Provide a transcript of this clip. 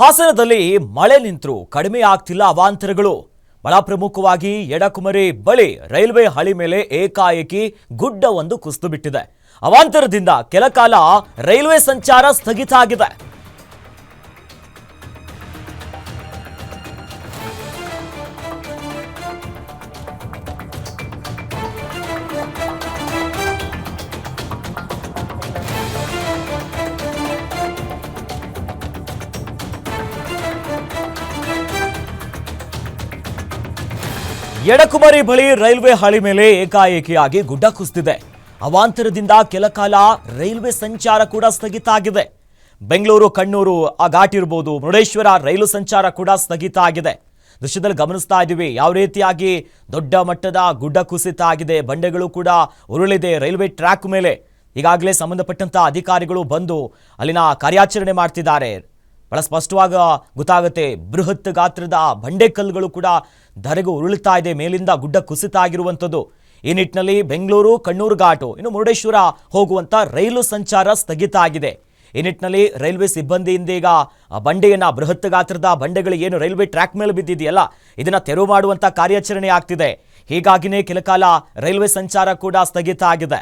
ಹಾಸನದಲ್ಲಿ ಮಳೆ ನಿಂತರೂ ಕಡಿಮೆ ಆಗ್ತಿಲ್ಲ ಅವಾಂತರಗಳು. ಬಹಳ ಪ್ರಮುಖವಾಗಿ ಎಡಕುಮರಿ ಬಳಿ ರೈಲ್ವೆ ಹಳಿ ಮೇಲೆ ಏಕಾಏಕಿ ಗುಡ್ಡವೊಂದು ಕುಸಿದು ಬಿಟ್ಟಿದೆ. ಅವಾಂತರದಿಂದ ಕೆಲ ಕಾಲ ರೈಲ್ವೆ ಸಂಚಾರ ಸ್ಥಗಿತ ಆಗಿದೆ. ಎಡಕುಮರಿ ಬಳಿ ರೈಲ್ವೆ ಹಳಿ ಮೇಲೆ ಏಕಾಏಕಿಯಾಗಿ ಗುಡ್ಡ ಕುಸಿದಿದೆ ಅವಾಂತರದಿಂದ ಕೆಲ ಕಾಲ ರೈಲ್ವೆ ಸಂಚಾರ ಕೂಡ ಸ್ಥಗಿತ ಆಗಿದೆ. ಬೆಂಗಳೂರು, ಕಣ್ಣೂರು, ಆ ಘಾಟ್ ಇರ್ಬೋದು, ಮುರುಡೇಶ್ವರ ರೈಲು ಸಂಚಾರ ಕೂಡ ಸ್ಥಗಿತ ಆಗಿದೆ. ದೃಶ್ಯದಲ್ಲಿ ಗಮನಿಸ್ತಾ ಇದ್ದೀವಿ, ಯಾವ ರೀತಿಯಾಗಿ ದೊಡ್ಡ ಮಟ್ಟದ ಗುಡ್ಡ ಕುಸಿತ ಆಗಿದೆ, ಬಂಡೆಗಳು ಕೂಡ ಉರುಳಿದೆ, ರೈಲ್ವೆ ಟ್ರ್ಯಾಕ್ ಮೇಲೆ ಈಗಾಗಲೇ ಸಂಬಂಧಪಟ್ಟಂತಹ ಅಧಿಕಾರಿಗಳು ಬಂದು ಅಲ್ಲಿನ ಕಾರ್ಯಾಚರಣೆ ಮಾಡ್ತಿದ್ದಾರೆ. ಬಹಳ ಸ್ಪಷ್ಟವಾಗಿ ಗೊತ್ತಾಗುತ್ತೆ. ಬೃಹತ್ ಗಾತ್ರದ ಬಂಡೆಕಲ್ಲುಗಳು ಕೂಡ ಧರೆಗೆ ಉರುಳುತ್ತಾ ಇದೆ. ಮೇಲಿಂದ ಗುಡ್ಡ ಕುಸಿತ ಆಗಿರುವಂಥದ್ದು ಈ ನಿಟ್ಟಿನಲ್ಲಿ ಬೆಂಗಳೂರು ಕಣ್ಣೂರು ಘಾಟು ಇನ್ನು ಮುರುಡೇಶ್ವರ ಹೋಗುವಂಥ ರೈಲು ಸಂಚಾರ ಸ್ಥಗಿತ ಆಗಿದೆ. ಈ ನಿಟ್ಟಿನಲ್ಲಿ ರೈಲ್ವೆ ಸಿಬ್ಬಂದಿಯಿಂದ ಈಗ ಬಂಡೆಯನ್ನು ಬಂಡೆಯನ್ನ ಬೃಹತ್ ಗಾತ್ರದ ಬಂಡೆಗಳು ಏನು ರೈಲ್ವೆ ಟ್ರ್ಯಾಕ್ ಮೇಲೆ ಬಿದ್ದಿದೆಯಲ್ಲ, ಇದನ್ನು ತೆರವು ಮಾಡುವಂಥ ಕಾರ್ಯಾಚರಣೆ ಆಗ್ತಿದೆ. ಹೀಗಾಗಿನೇ ಕೆಲಕಾಲ ರೈಲ್ವೆ ಸಂಚಾರ ಕೂಡ ಸ್ಥಗಿತ ಆಗಿದೆ.